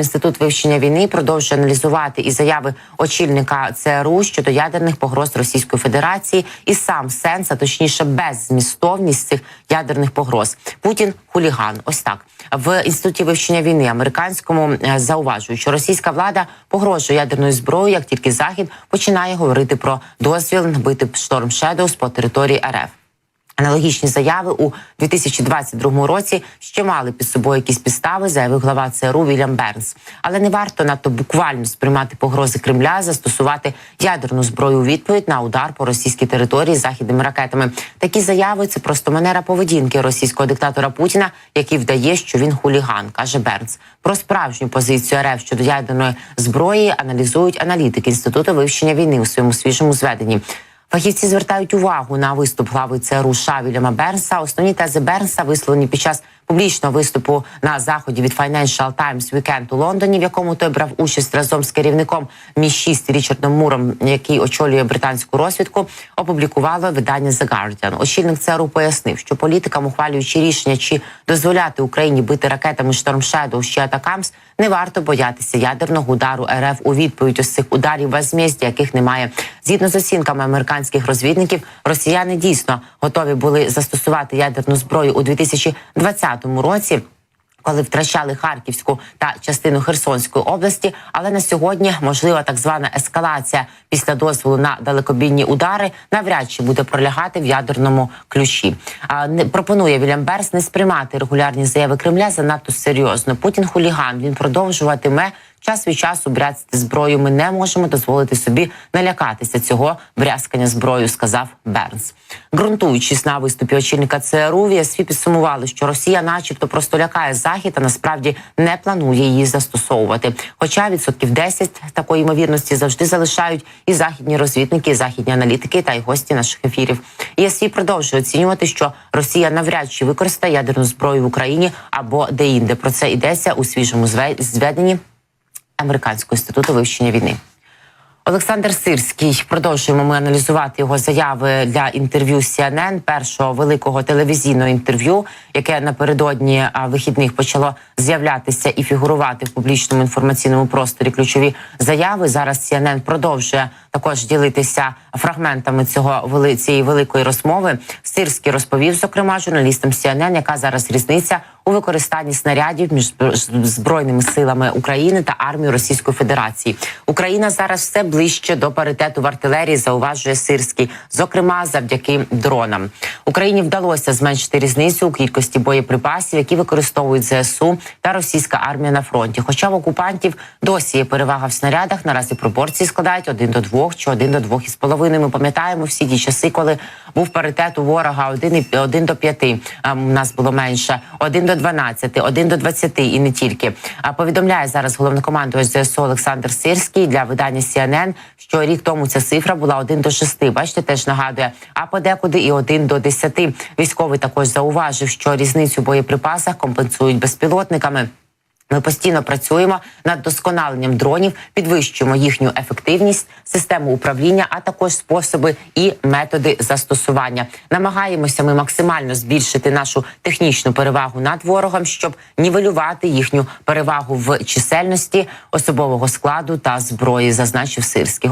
Інститут вивчення війни продовжує аналізувати і заяви очільника ЦРУ щодо ядерних погроз Російської Федерації і сам сенс, а точніше беззмістовність цих ядерних погроз. Путін хуліган. Ось так в інституті вивчення війни американському е, зауважують, що російська влада погрожує ядерною зброєю, як тільки захід починає говорити про дозвіл набити шторм Шедоус по території РФ. Аналогічні заяви у 2022 році ще мали під собою якісь підстави, заявив глава ЦРУ Вільям Бернс. Але не варто надто буквально сприймати погрози Кремля, застосувати ядерну зброю у відповідь на удар по російській території західними ракетами. Такі заяви це просто манера поведінки російського диктатора Путіна, який вдає, що він хуліган, каже Бернс. Про справжню позицію РФ щодо ядерної зброї аналізують аналітики інституту вивчення війни у своєму свіжому зведенні. Фахівці звертають увагу на виступ глави ЦРУ США Вільяма Бернса. Основні тези Бернса висловлені під час публічного виступу на заході від Financial Times Weekend у Лондоні, в якому той брав участь разом з керівником Мі 6 Річардом Муром, який очолює британську розвідку. Опублікувало видання The Guardian. Очільник ЦРУ пояснив, що політикам, ухвалюючи рішення, чи дозволяти Україні бити ракетами Shadow чи Атакамс, не варто боятися ядерного удару РФ у відповідь із цих ударів возмездя, яких немає. Згідно з оцінками американських розвідників, росіяни дійсно готові були застосувати ядерну зброю у 2020 році. Коли втрачали Харківську та частину Херсонської області, але на сьогодні можлива так звана ескалація після дозволу на далекобійні удари навряд чи буде пролягати в ядерному ключі. А не пропонує Вільям Берс не сприймати регулярні заяви Кремля занадто серйозно. Путін хуліган він продовжуватиме час від часу бряцати зброю. Ми не можемо дозволити собі налякатися цього брязкання зброю, сказав Бернс. Ґрунтуючись на виступі очільника ЦРУ, в підсумували, що Росія, начебто, просто лякає захід, а насправді не планує її застосовувати. Хоча відсотків 10 такої ймовірності завжди залишають і західні розвідники, і західні аналітики та й гості наших ефірів. ЄСВІ продовжує оцінювати, що Росія навряд чи використає ядерну зброю в Україні або де-інде. Про це йдеться у свіжому зве- зведенні Американського інституту вивчення війни. Олександр Сирський продовжуємо ми аналізувати його заяви для інтерв'ю CNN, першого великого телевізійного інтерв'ю, яке напередодні вихідних почало з'являтися і фігурувати в публічному інформаційному просторі. Ключові заяви зараз CNN продовжує також ділитися фрагментами цього цієї великої розмови. Сирський розповів, зокрема, журналістам CNN, яка зараз різниця у використанні снарядів між збройними силами України та армією Російської Федерації. Україна зараз все ближче до паритету в артилерії, зауважує Сирський, зокрема завдяки дронам. Україні вдалося зменшити різницю у кількості боєприпасів, які використовують ЗСУ та російська армія на фронті. Хоча в окупантів досі є перевага в снарядах, наразі пропорції складають один до двох чи один до двох із половиною. Ми пам'ятаємо всі ті часи, коли був паритет у ворога один і один до п'яти. а У нас було менше один до 12, один до 20 і не тільки. А повідомляє зараз головнокомандувач ЗСУ Олександр Сирський для видання CNN, що рік тому ця цифра була один до 6. Бачите, теж нагадує. А подекуди і один до 10. Військовий також зауважив, що різницю в боєприпасах компенсують безпілотниками. Ми постійно працюємо над досконаленням дронів, підвищуємо їхню ефективність, систему управління, а також способи і методи застосування. Намагаємося ми максимально збільшити нашу технічну перевагу над ворогом, щоб нівелювати їхню перевагу в чисельності особового складу та зброї, зазначив Сирський.